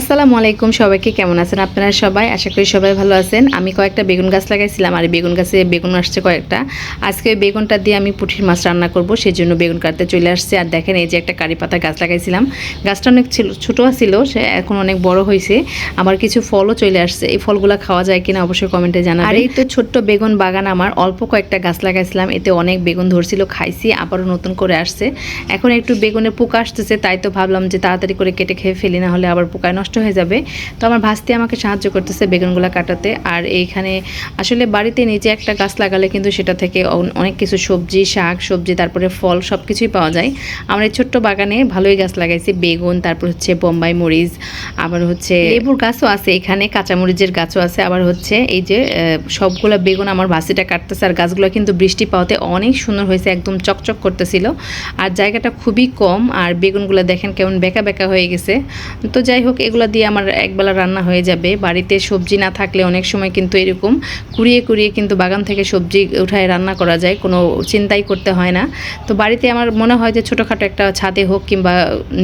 আসসালামু আলাইকুম, সবাইকে কেমন আছেন আপনারা সবাই? আশা করি সবাই ভালো আছেন। আমি কয়েকটা বেগুন গাছ লাগাইছিলাম, আর বেগুন গাছে বেগুন আসছে কয়েকটা। আজকে ওই বেগুনটা দিয়ে আমি পুঁঠির মাছ রান্না করব সেই জন্য বেগুন কাটতে চলে আসছে। আর দেখেন, এই যে একটা কারি পাতা গাছ লাগাইছিলাম। গাছটা অনেক ছিল, ছোটো ছিল, সে এখন অনেক বড় হয়েছে আমার কিছু ফলও চলে আসছে। এই ফলগুলো খাওয়া যায় কিনা অবশ্যই কমেন্টে জানা আর এই তো ছোট্ট বেগুন বাগান আমার, অল্প কয়েকটা গাছ লাগাইছিলাম। এতে অনেক বেগুন ধরছিল, খাইছি, আবারও নতুন করে আসছে। এখন একটু বেগুনের পোকা আসতেছে, তাই তো ভাবলাম যে তাড়াতাড়ি করে কেটে খেয়ে ফেলি, না হলে আবার পোকায় নষ্ট হয়ে যাবে। তো আমার ভাস্তি আমাকে সাহায্য করতেছে বেগুনগুলো কাটাতে। আর এইখানে আসলে বাড়িতে নিজে একটা গাছ লাগালে কিন্তু সেটা থেকে অনেক কিছু সবজি, শাক, সবজি, তারপরে ফল সব কিছুই পাওয়া যায়। আমার এই ছোট্ট বাগানে ভালোই গাছ লাগাইছি, বেগুন, তারপর হচ্ছে বোম্বাই মরিচ, আবার হচ্ছে লেবুর গাছও আছে এখানে, কাঁচামরিচের গাছও আছে, আবার হচ্ছে এই যে সবগুলো বেগুন আমার ভাসিটা কাটতেছে। আর গাছগুলো কিন্তু বৃষ্টি পাওয়াতে অনেক সুন্দর হয়েছে, একদম চকচক করতেছিল। আর জায়গাটা খুবই কম, আর বেগুনগুলো দেখেন কেমন বেকা বেকা হয়ে গেছে। তো যাই হোক এগুলো দিয়ে আমার একবেলা রান্না হয়ে যাবে। বাড়িতে সবজি না থাকলে অনেক সময় কিন্তু এরকম কুড়িয়ে কুড়িয়ে কিন্তু বাগান থেকে সবজি উঠায় রান্না করা যায়, কোনো চিন্তাই করতে হয় না। তো বাড়িতে আমার মনে হয় যে ছোটোখাটো একটা ছাদে হোক কিংবা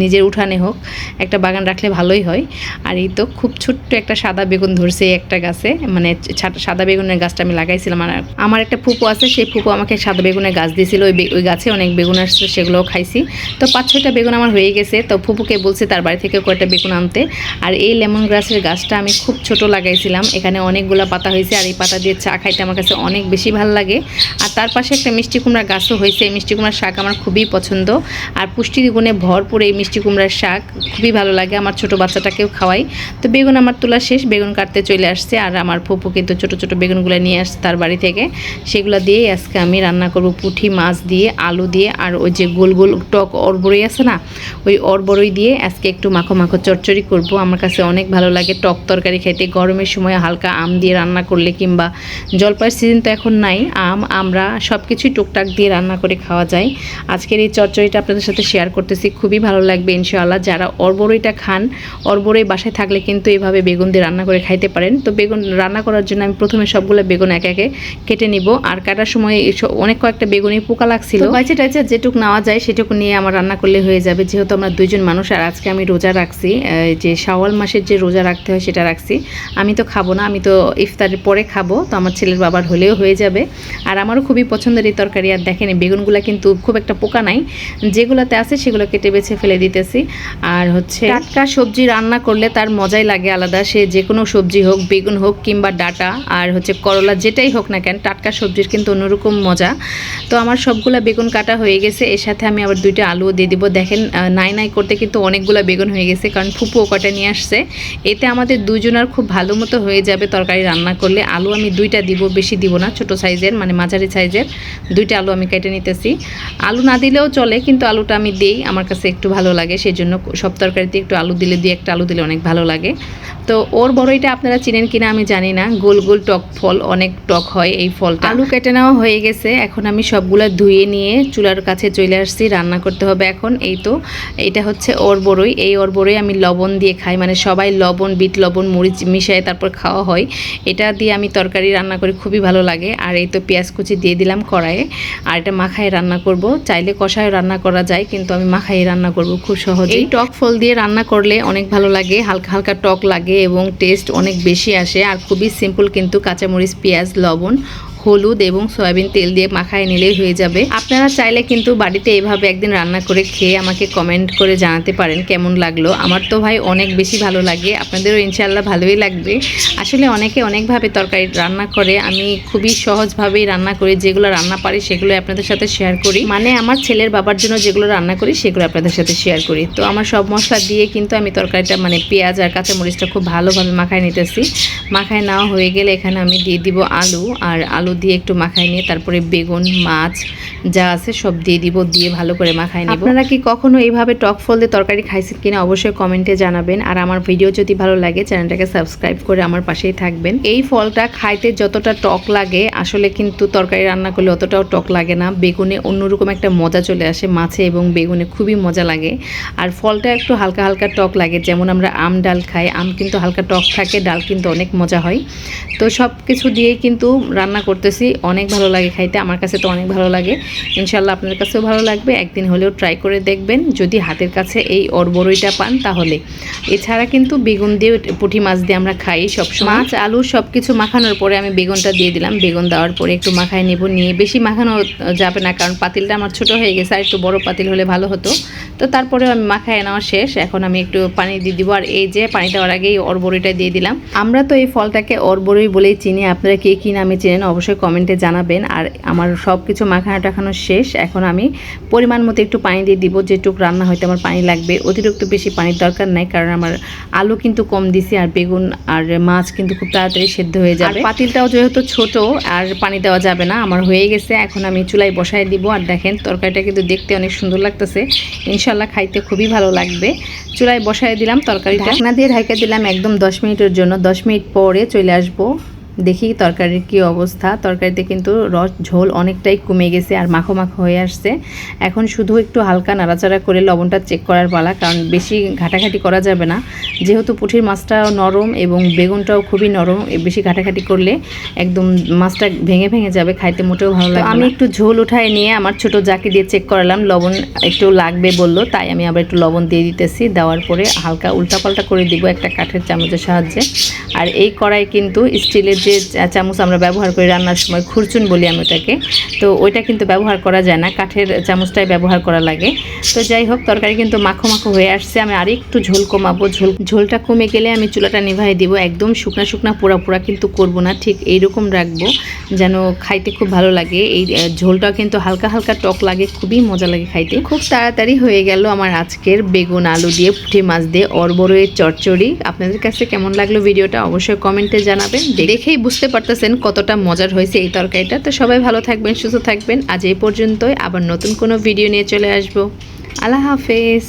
নিজের উঠানে হোক, একটা বাগান রাখলে ভালোই হয়। আর এই তো খুব ছোট্ট একটা সাদা বেগুন ধরছে একটা গাছে মানে সাদা বেগুনের গাছটা আমি লাগাইছিলাম আর আমার একটা ফুপু আছে, সেই ফুপু আমাকে সাদা বেগুনের গাছ দিয়েছিল, ওই ওই গাছে অনেক বেগুন আসছে, সেগুলোও খাইছি। তো পাঁচ ছয়টা বেগুন আমার হয়ে গেছে, তো ফুপুকে বলছে তার বাড়ি থেকে কয়েকটা বেগুন আনতে। আর এই লেমন গ্রাসের গাছটা আমি খুব ছোট লাগাইছিলাম। এখানে অনেকগুলো পাতা হয়েছে আর এই পাতা দিয়ে চা খাইতে আমার কাছে অনেক বেশি ভালো লাগে। আর তার পাশে একটা মিষ্টি কুমড়া গাছও হয়েছে। এই মিষ্টি কুমড়ার শাক আমার খুবই পছন্দ। আর পুষ্টি গুণে ভরপুর এই মিষ্টি কুমড়ার শাক খুবই ভালো লাগে আমার ছোট বাচ্চাটাকেও খাওয়াই। তো বেগুন আমার তোলা শেষ, বেগুন কাটতে চলে আসছে আর আমার ফুপু কিন্তু ছোট ছোট বেগুনগুলো নিয়ে আসছে তার বাড়ি থেকে। সেগুলো দিয়ে আজকে আমি রান্না করব পুঁঠি মাছ দিয়ে, আলু দিয়ে আর ওই যে গোল গোল টক অরবরই আছে না, ওই অরবরই দিয়ে আজকে একটু মাখো মাখো চচ্চড়ি করব। আমার কাছে অনেক ভালো লাগে টক তরকারি খেতে গরমের সময় হালকা আম দিয়ে রান্না করলে কিংবা জলপাইয়ের সিজন তো এখন নাই, আম, আমরা সব কিছুই টুকটাক দিয়ে রান্না করে খাওয়া যায়। আজকের এই চচ্চড়িটা আপনাদের সাথে শেয়ার করতেছি, খুবই ভালো লাগবে ইনশাআল্লাহ। যারা অরবরইটা খান অরবরই বাসায় থাকলে কিন্তু এভাবে বেগুন দিয়ে রান্না করে খাইতে পারেন। তো বেগুন রান্না করার জন্য আমি প্রথমে সবগুলো বেগুন একে একে কেটে নিব। আর কাটার সময় অনেক কয়েকটা বেগুনই পোকা লাগছিল। বাইচে টাইচে যেটুকু নেওয়া যায় সেটুকু নিয়ে আমার রান্না করলে হয়ে যাবে। যেহেতু আমরা দুইজন মানুষ, আর আজকে আমি রোজা রাখছি যে শাওয়াল মাসের যে রোজা রাখতে হয় সেটা রাখছি। আমি তো খাব না, আমি তো ইফতারের পরে খাব, তো আমার ছেলের বাবার হলেও হয়ে যাবে। আর আমারও খুবই পছন্দের এই তরকারি, আর দেখেন বেগুনগুলো কিন্তু খুব একটা পোকা নাই। যেগুলোতে আছে সেগুলো কেটে বেছে ফেলে দিতেছি। আর হচ্ছে টাটকা সবজি রান্না করলে তার মজাই লাগে আলাদা। সে যে কোনো সবজি হোক, বেগুন হোক কিংবা ডাটা, আর হচ্ছে করলা যেটাই হোক না কেন, টাটকা সবজির কিন্তু অন্যরকম মজা। তো আমার সবগুলা বেগুন কাটা হয়ে গেছে, এর সাথে আমি আবার দুইটা আলুও দিয়ে দিব। দেখেন নাই নাই করতে কিন্তু অনেকগুলো বেগুন হয়ে গেছে, কারণ ফুপুও কটা নিয়ে আসছে। এতে আমাদের দুজনের খুব ভালো মতো হয়ে যাবে তরকারি রান্না করলে। আলু আমি দুইটা দিব, বেশি দিব না, ছোট সাইজের মানে মাঝারি সাইজের। দুইটা আলু আমি কেটে নিতেছি। আলু না দিলেও চলে, কিন্তু আলুটা আমি দিই, আমার কাছে একটু ভালো লাগে সেই জন্য সব তরকারিতে একটু আলু দিলে দিয়ে একটা আলু দিলে অনেক ভালো লাগে। তো ওর বড়ইটা আপনারা চিনেন কিনা আমি জানি না। গোল গোল টক ফল, অনেক টক হয় এই ফলটা। আলু কেটে নেওয়া হয়ে গেছে। এখন আমি সবগুলা ধুয়ে নিয়ে চুলার কাছে চলে আসছি, রান্না করতে হবে এখন। এই তো, এটা হচ্ছে ওর বড়ই। এই ওর বড়ই আমি লবণ দিয়ে খাই মানে সবাই লবণ, বিট লবণ, মরিচ মিশায় তারপর খাওয়া হয়। এটা দিয়ে আমি তরকারি রান্না করি, খুবই ভালো লাগে। আর এই তো পেঁয়াজ কুচি দিয়ে দিলাম কড়াইয়ে। আর এটা মাখায় রান্না করব। চাইলে কষায় রান্না করা যায়, কিন্তু আমি মাখায় রান্না করব খুব সহজে এই টক ফল দিয়ে রান্না করলে অনেক ভালো লাগে, হালকা হালকা টক লাগে এবং টেস্ট অনেক বেশি আসে। আর খুবই সিম্পল কিন্তু কাঁচামরিচ, পেঁয়াজ, লবণ হলুদ এবং সয়াবিন তেল দিয়ে মাখায় নিলেই হয়ে যাবে। আপনারা চাইলে কিন্তু বাড়িতে এভাবে একদিন রান্না করে খেয়ে আমাকে কমেন্ট করে জানাতে পারেন কেমন লাগল। আমার তো ভাই অনেক বেশি ভালো লাগে, আপনাদেরও ইনশাল্লাহ ভালোই লাগবে। আসলে অনেকে অনেকভাবে তরকারি রান্না করে, আমি খুবই সহজভাবেই রান্না করি, যেগুলো রান্না পারি সেগুলো আপনাদের সাথে শেয়ার করি। মানে আমার ছেলের বাবার জন্য যেগুলো রান্না করি সেগুলো আপনাদের সাথে শেয়ার করি। তো আমার সব মশলা দিয়ে কিন্তু আমি তরকারিটা মানে পেঁয়াজ আর কাঁচামরিচটা খুব ভালোভাবে মাখায় নিতেছি। মাখায় নেওয়া হয়ে গেলে এখানে আমি দিয়ে দিব আলু, আর আলু দিয়ে একটু মাখাই নিয়ে তারপরে বেগুন, মাছ যা আছে সব দিয়ে দিব, দিয়ে ভালো করে মাখাই নেব। আপনারা কি কখনো এইভাবে টক ফল দিয়ে তরকারি খাইছেন কিনা অবশ্যই কমেন্টে জানাবেন। আর আমার ভিডিও যদি ভালো লাগে, চ্যানেলটাকে সাবস্ক্রাইব করে আমার পাশেই থাকবেন। এই ফলটা খাইতে যতটা টক লাগে, আসলে কিন্তু তরকারি রান্না করলে অতটাও টক লাগে না। বেগুনে অন্যরকম একটা মজা চলে আসে, মাছে এবং বেগুনে খুবই মজা লাগে। আর ফলটা একটু হালকা হালকা টক লাগে, যেমন আমরা আম ডাল খাই, আম কিন্তু হালকা টক থাকে, ডাল কিন্তু অনেক মজা হয়। তো সব কিছু দিয়েই কিন্তু রান্না করতে করতেছি, অনেক ভালো লাগে খাইতে, আমার কাছে তো অনেক ভালো লাগে। ইনশাল্লাহ আপনাদের কাছেও ভালো লাগবে, একদিন হলেও ট্রাই করে দেখবেন, যদি হাতের কাছে এই অরবরইটা পান তাহলে। এছাড়া কিন্তু বেগুন দিয়ে পুঁটি মাছ দিয়ে আমরা খাই সবসময়। মাছ, আলু সব কিছু মাখানোর পরে আমি বেগুনটা দিয়ে দিলাম। বেগুন দেওয়ার পরে একটু মাখায় নেব, নিয়ে বেশি মাখানো যাবে না, কারণ পাতিলটা আমার ছোট হয়ে গেছে, আর একটু বড় পাতিল হলে ভালো হতো। তো তারপরেও আমি মাখায় নেওয়া শেষ, এখন আমি একটু পানি দিয়ে দিব। আর এই যে পানি দেওয়ার আগে আগেই অরবরিটা দিয়ে দিলাম। আমরা তো এই ফলটাকে অরবরই বলেই চিনি, আপনারা কে কী নামে চেনেন, অবশ্যই কমেন্টে জানাবেন। আর আমার সব কিছু মাখানো টাখানো শেষ। এখন আমি পরিমাণ মতো একটু পানি দিয়ে দিব যেটুক রান্না হয়তো আমার পানি লাগবে। অতিরিক্ত বেশি পানির দরকার নাই কারণ আমার আলু কিন্তু কম দিছি আর বেগুন আর মাছ কিন্তু খুব তাড়াতাড়ি সেদ্ধ হয়ে যাবে। পাতিলটাও যেহেতু ছোট আর পানি দেওয়া যাবে না আমার হয়ে গেছে। এখন আমি চুলায় বসায় দিব। আর দেখেন তরকারিটা কিন্তু দেখতে অনেক সুন্দর লাগতেছে। ইনশাল্লাহ খাইতে খুবই ভালো লাগবে। চুলায় বসায় দিলাম তরকারিটা। ঢাকনা দিয়ে ঢাকা দিলাম একদম দশ মিনিটের জন্য। দশ মিনিট পরে চলে আসব। দেখি তরকারির কি অবস্থা। তরকারিতে কিন্তু রস ঝোল অনেকটাই কমে গেছে আর মাখো মাখো হয়ে আসছে। এখন শুধু একটু হালকা নাড়াচাড়া করে লবণটা চেক করার পালা কারণ বেশি ঘাটাঘাটি করা যাবে না। যেহেতু পুঁঠির মাছটাও নরম এবং বেগুনটাও খুবই নরম বেশি ঘাটাঘাটি করলে একদম মাছটা ভেঙে ভেঙে যাবে খাইতে মোটেও ভালো লাগে আমি একটু ঝোল উঠায় নিয়ে আমার ছোট জাকি দিয়ে চেক করালাম লবণ একটু লাগবে বলল তাই আমি আবার একটু লবণ দিয়ে দিতেছি। দেওয়ার পরে হালকা উল্টাপাল্টা করে দিব একটা কাঠের চামচের সাহায্যে। আর এই কড়াই কিন্তু স্টিলের যে চামচ আমরা ব্যবহার করি রান্নার সময়, খুরচুন বলি আমি ওটাকে। তো ওইটা কিন্তু ব্যবহার করা যায় না, কাঠের চামচটাই ব্যবহার করা লাগে। তো যাই হোক, তরকারি কিন্তু মাখো মাখো হয়ে আসছে। আমি আরেকটু ঝোল কমাবো। ঝোল, ঝোলটা কমে গেলে আমি চুলাটা নিভাই দিব। একদম শুকনা শুকনা পোড়া পোড়া কিন্তু করব না, ঠিক এইরকম রাখব যেন খাইতে খুব ভালো লাগে। এই ঝোলটা কিন্তু হালকা হালকা টক লাগে, খুবই মজা লাগে খাইতে। খুব তাড়াতাড়ি হয়ে গেল আমার আজকের বেগুন আলু দিয়ে, পুঁটি মাছ দিয়ে অরবরের চচ্চড়ি। আপনাদের কাছে কেমন লাগল ভিডিওটা অবশ্যই কমেন্টে জানাবেন। দেখেই বুঝতে পারতেছেন কতটা মজার হয়েছে এই তরকারিটা। তো সবাই ভালো থাকবেন, সুস্থ থাকবেন। আজ এই পর্যন্তই। আবার নতুন কোনো ভিডিও নিয়ে চলে আসব। আল্লাহ হাফেজ।